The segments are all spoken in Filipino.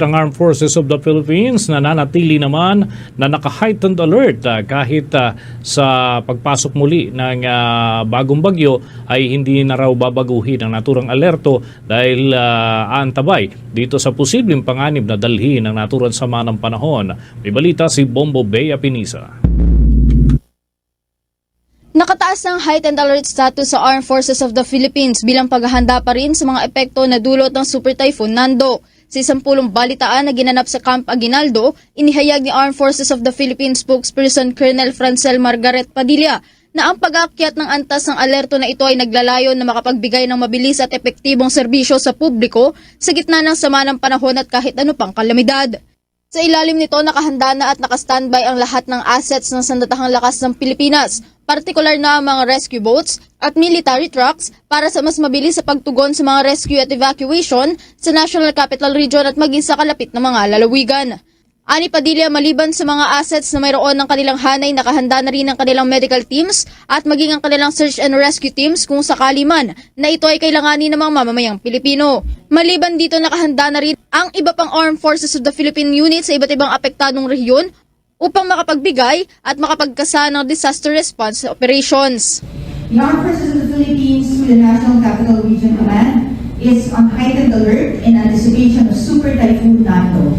ng Armed Forces of the Philippines na nanatili naman na naka-heightened alert ah, kahit ah, sa pagpasok muli ng ah, bagong bagyo ay hindi na raw babaguhin ang naturang alerto dahil uh, aantabay dito sa posibleng panganib na dalhin ng naturang sama ng panahon. May balita si Bombo Bea Pinisa. Nakataas ng heightened alert status sa Armed Forces of the Philippines bilang paghahanda pa rin sa mga epekto na dulot ng Super Typhoon Nando. Sa isang pulong balitaan na ginanap sa Camp Aguinaldo, inihayag ni Armed Forces of the Philippines spokesperson Colonel Francel Margaret Padilla na ang pag-aakyat ng antas ng alerto na ito ay naglalayon na makapagbigay ng mabilis at epektibong serbisyo sa publiko sa gitna ng sama ng panahon at kahit ano pang kalamidad. Sa ilalim nito, nakahanda na at nakastandby ang lahat ng assets ng Sandatahang Lakas ng Pilipinas, partikular na mga rescue boats at military trucks para sa mas mabilis sa pagtugon sa mga rescue at evacuation sa National Capital Region at maging sa kalapit na mga lalawigan. Ani Padilla, maliban sa mga assets na mayroon ng kanilang hanay, nakahanda na rin ang kanilang medical teams at maging ang kanilang search and rescue teams kung sakali man na ito ay kailanganin ng mga mamamayang Pilipino. Maliban dito, nakahanda na rin ang iba pang Armed Forces of the Philippine Units sa iba't ibang apektadong rehiyon upang makapagbigay at makapagkasa ng disaster response operations. The Armed Forces of the Philippines through the National Capital Region Command is on heightened alert in anticipation of Super Typhoon Nando.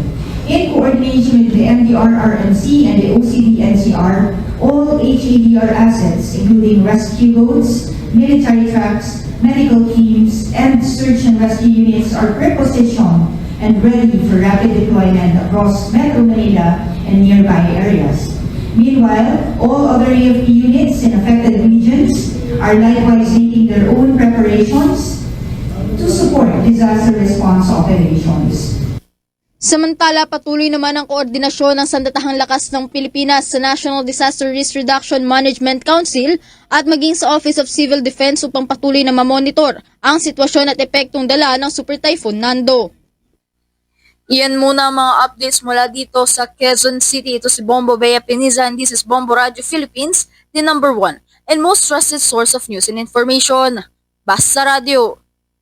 In coordination with the MDR-RMC and the OCD-NCR, all HADR assets, including rescue boats, military trucks, medical teams, and search and rescue units are prepositioned and ready for rapid deployment across Metro Manila and nearby areas. Meanwhile, all other AFP units in affected regions are likewise making their own preparations to support disaster response operations. Samantala, patuloy naman ang koordinasyon ng Sandatahang Lakas ng Pilipinas sa National Disaster Risk Reduction Management Council at maging sa Office of Civil Defense upang patuloy na mamonitor ang sitwasyon at epektong dala ng Super Typhoon Nando. Iyan muna ang mga updates mula dito sa Quezon City. Ito si Bombo Bea Piniza and this is Bombo Radio Philippines, the number one and most trusted source of news and information. Basta Radio.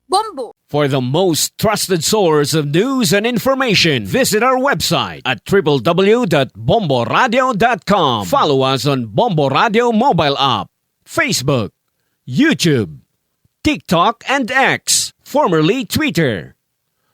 Bombo! For the most trusted source of news and information, visit our website at www.bomboradio.com. Follow us on Bombo Radio mobile app, Facebook, YouTube, TikTok, and X, formerly Twitter.